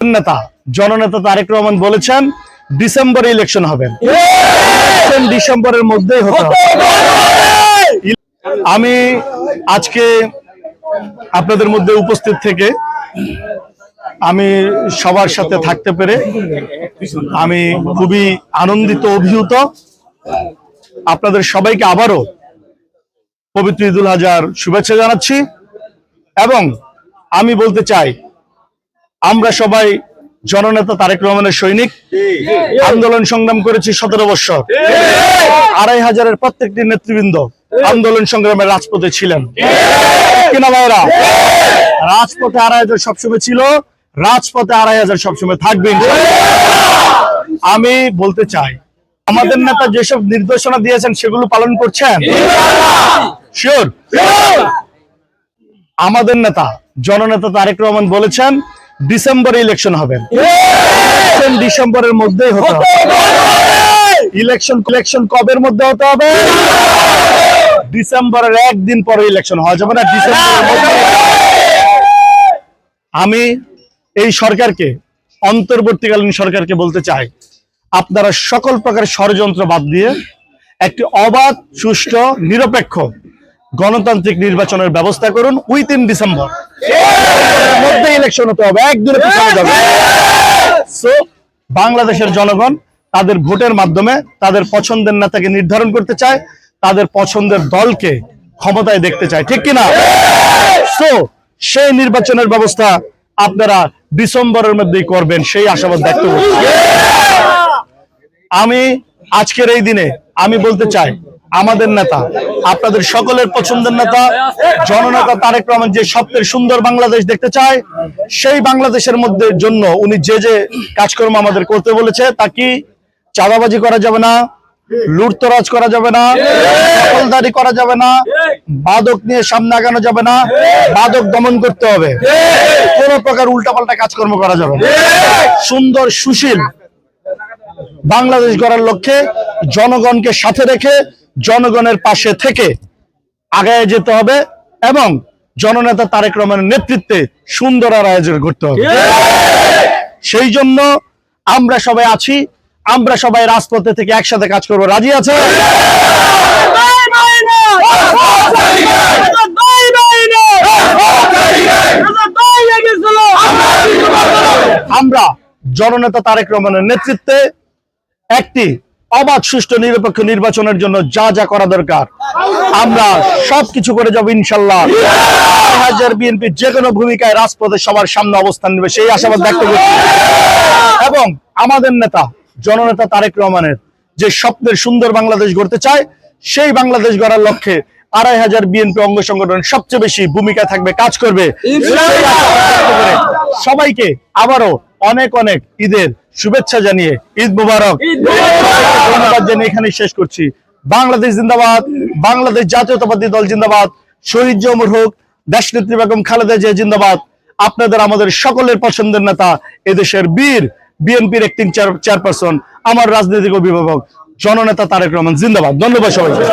নেতা, জননেতা তারেক রহমান বলেছেন, ডিসেম্বরে ইলেকশন হবে। ডিসেম্বরের মধ্যেই হতে আমি আজকে আপনাদের মধ্যে উপস্থিত থেকে আমি সবার সাথে থাকতে পেরে আমি খুবই আনন্দিত, অভিভূত। আপনাদের সবাইকে আবারও পবিত্র ঈদুল হাজার শুভেচ্ছা জানাচ্ছি এবং আমি বলতে চাই আমরা সবাই জননেতা তারেক রহমানের সৈনিক। আন্দোলন সংগ্রাম করেছি সতেরো বছর। আড়াই হাজারের প্রত্যেকটি নেতৃবৃন্দ আন্দোলন সংগ্রামের রাজপথে ছিলেন। কিনা ভাইরা রাজপথে আড়াই হাজার সবসময় ছিল রাজপথে আড়াই হাজার সবসময় থাকবেন আমি বলতে চাই আমাদের নেতা যেসব নির্দেশনা দিয়েছেন সেগুলো পালন করছেন? শিওর আমাদের নেতা জননেতা তারেক রহমান বলেছেন ডিসেম্বরে ইলেকশন হবে। ডিসেম্বরের মধ্যেই হতে হবে। ইলেকশন ইলেকশন কবের মধ্যে হতে হবে? ডিসেম্বরের একদিন পরে ইলেকশন হওয়া যাবে না, ডিসেম্বরের মধ্যে। আমি এই সরকারকে, অন্তর্বর্তীকালীন সরকারকে বলতে চাই, আপনারা সকল প্রকার ষড়যন্ত্র বাদ দিয়ে একটি অবাধ, সুষ্ঠু, নিরপেক্ষ গণতান্ত্রিক নির্বাচনের ব্যবস্থা করুন উইথ ইন ডিসেম্বর। মধ্যে ইলেকশন হতে হবে একদিনে পিছনে যাবে। সো বাংলাদেশের জনগণ তাদের ভোটের মাধ্যমে তাদের পছন্দের নেতাকে নির্ধারণ করতে চায় তাদের পছন্দের দলকে ক্ষমতায় দেখতে চায় ঠিক কিনা? সো সেই নির্বাচনের ব্যবস্থা আপনারা ডিসেম্বরের মধ্যেই করবেন সেই আশাবাদ ব্যক্ত করছি। আমি আজকের এই দিনে আমি বলতে চাই আমাদের নেতা আপনাদের সকলের পছন্দের নেতা, জননেতা তারেক রহমান যে স্বপ্নের সুন্দর বাংলাদেশ দেখতে চায়, সেই বাংলাদেশের মধ্যে জন্য উনি যে যে কাজকর্ম আমাদের করতে বলেছে, তা কি চাঁদাবাজি করা যাবে না, লুটতরাজ করা যাবে না দখলদারি করা যাবে না, বাদক নিয়ে সামনে আগানো যাবে না, বাদক দমন করতে হবে। কোন প্রকার উল্টাপাল্টা কাজকর্ম করা যাবে না। সুন্দর, সুশীল বাংলাদেশ গড়ার লক্ষ্যে জনগণকে সাথে রেখে জনগণের পাশে থেকে আগায় যেতে হবে এবং জননেতা তারেক রহমানের নেতৃত্বে সুন্দর আর আয়োজন করতে হবে। সেই জন্য আমরা সবাই আছি, আমরা সবাই রাজপথে থেকে একসাথে কাজ করব। রাজি আছে? আমরা জননেতা তারেক রহমানের নেতৃত্বে একটি অবাধ সুষ্ঠু নিরপেক্ষ নির্বাচনের জন্য যা যা করা দরকার। আমরা সবকিছু করে যাব ইনশাল্লাহ। হাজার বিএনপি যে কোনো ভূমিকায় রাজপথে সবার সামনে অবস্থান নেবে সেই আশাবাদ ব্যক্ত করছি। এবং আমাদের নেতা জননেতা তারেক রহমানের যে স্বপ্নের সুন্দর বাংলাদেশ গড়তে চায় সেই বাংলাদেশ গড়ার লক্ষ্যে আড়াই হাজার বিএনপি অঙ্গ সংগঠন সবচেয়ে বেশি ভূমিকা থাকবে কাজ করবে। সবাইকে আবারও অনেক অনেক ঈদের শুভেচ্ছা জানিয়ে ঈদ মুবারক। ধন্যবাদ জানিয়ে এখানে শেষ করছি। বাংলাদেশ জিন্দাবাদ বাংলাদেশ জাতীয়তাবাদী দল জিন্দাবাদ শহীদ জমুর হোক দেশনেত্রী বেগম খালেদা জিয়া জিন্দাবাদ আপনাদের আমাদের সকলের পছন্দের নেতা এদেশের বীর বিএনপির একটি চেয়ারপারসন আমার রাজনৈতিক অভিভাবক জননেতা তারেক রহমান জিন্দাবাদ। ধন্যবাদ সবাইকে।